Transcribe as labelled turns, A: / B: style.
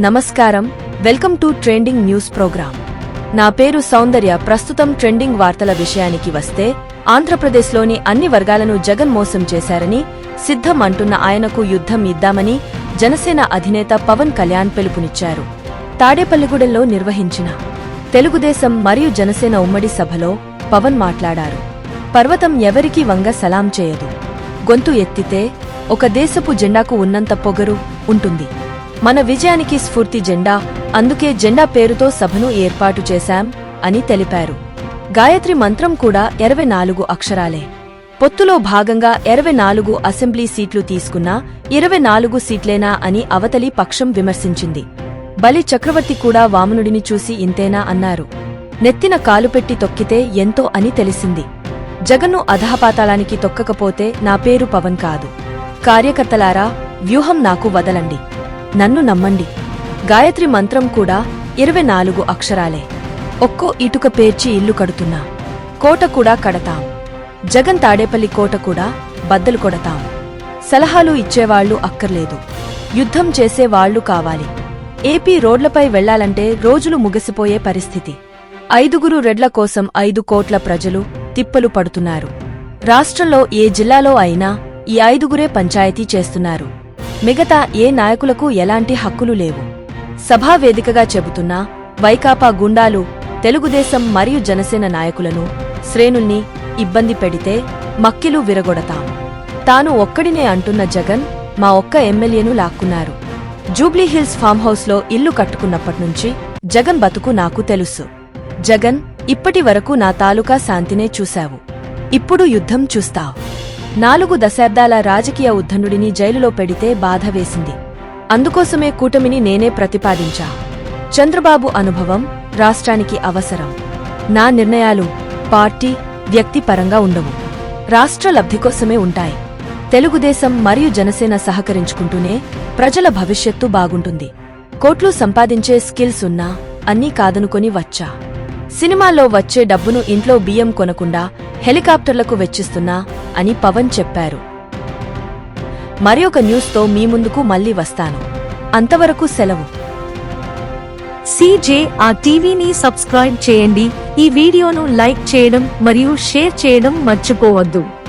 A: నమస్కారం. Welcome to trending news program నా పేరు సౌందర్య. ప్రస్తుతం ట్రెండింగ్ వార్తల విషయానికి వస్తే ఆంధ్రప్రదేశ్లోని అన్ని వర్గాలను జగన్ మోసం చేశారని సిద్ధం అంటున్న ఆయనకు యుద్ధం ఇద్దామని జనసేన అధినేత పవన్ కళ్యాణ్ పిలుపునిచ్చారు. తాడేపల్లిగూడెంలో నిర్వహించిన తెలుగుదేశం మరియు జనసేన ఉమ్మడి సభలో పవన్ మాట్లాడారు. పర్వతం ఎవరికీ వంగ సలాం చేయదు. గొంతు ఎత్తితే ఒక దేశపు జెండాకు ఉన్నంత పొగరు ఉంటుంది. మన విజయానికి స్ఫూర్తి జెండా అందుకే జెండా పేరుతో సభను ఏర్పాటు చేశాం అని తెలిపారు. గాయత్రి మంత్రం కూడా ఇరవై నాలుగు అక్షరాలే. పొత్తులో భాగంగా ఇరవై నాలుగు అసెంబ్లీ సీట్లు తీసుకున్నా ఇరవై నాలుగు సీట్లేనా అని అవతలి పక్షం విమర్శించింది. బలి చక్రవర్తి కూడా వామనుడిని చూసి ఇంతేనా అన్నారు. నెత్తిన కాలుపెట్టి తొక్కితే ఎంతో అని తెలిసింది. జగన్ను అధహపాతాళానికి తొక్కకపోతే నా పేరు పవన్ కాదు. కార్యకర్తలారా వ్యూహం నాకు వదలండి. నన్ను నమ్మండి. గాయత్రి మంత్రం కూడా ఇరవై నాలుగు అక్షరాలే. ఒక్కో ఇటుక పేర్చి ఇల్లు కడుతున్నా. కోట కూడా కడతాం. జగన్ తాడేపల్లి కోట కూడా బద్దలు కొడతాం. సలహాలు ఇచ్చేవాళ్ళు అక్కర్లేదు. యుద్ధం చేసేవాళ్ళు కావాలి. ఏపీ రోడ్లపై వెళ్ళాలంటే రోజులు ముగిసిపోయే పరిస్థితి. ఐదుగురు రెడ్ల కోసం ఐదు కోట్ల ప్రజలు తిప్పలు పడుతున్నారు. రాష్ట్రంలో ఏ జిల్లాలో అయినా ఈ ఐదుగురే పంచాయతీ చేస్తున్నారు. మిగతా ఏ నాయకులకు ఎలాంటి హక్కులు లేవు. సభా వేదికగా చెబుతున్నా వైకాపా గుండాలు తెలుగుదేశం మరియు జనసేన నాయకులను శ్రేణుల్ని ఇబ్బంది పెడితే మక్కిలు విరగొడతాం. తాను ఒక్కడినే అంటున్న జగన్ మా ఒక్క ఎమ్మెల్యేను లాక్కున్నారు. జూబ్లీహిల్స్ ఫామ్ హౌస్లో ఇల్లు కట్టుకున్నప్పట్నుంచి జగన్ బతుకు నాకు తెలుసు. జగన్ ఇప్పటి వరకు నా తాలూకా శాంతినే చూశావు. ఇప్పుడు యుద్ధం చూస్తావు. నాలుగు దశాబ్దాల రాజకీయ ఉద్ధనుడిని జైలులో పెడితే బాధ వేసింది. అందుకోసమే కూటమిని నేనే ప్రతిపాదించా. చంద్రబాబు అనుభవం రాష్ట్రానికి అవసరం. నా నిర్ణయాలు పార్టీ వ్యక్తిపరంగా ఉండవు. రాష్ట్ర లబ్ధి కోసమే ఉంటాయి. తెలుగుదేశం మరియు జనసేన సహకరించుకుంటూనే ప్రజల భవిష్యత్తు బాగుంటుంది. కోట్లు సంపాదించే స్కిల్స్ ఉన్నా అన్నీ కాదనుకొని వచ్చా. సినిమాల్లో వచ్చే డబ్బును ఇంట్లో బియ్యం కొనకుండా హెలికాప్టర్లకు వెచ్చిస్తున్నా అని పవన్ చెప్పారు. మరి ఒక న్యూస్తో మీ ముందుకు మళ్ళీ వస్తాను. అంతవరకు సెలవు.
B: సీజే ఆ టీవీని సబ్స్క్రైబ్ చేయండి. ఈ వీడియోను లైక్ చేయడం మరియు షేర్ చేయడం మర్చిపోవద్దు.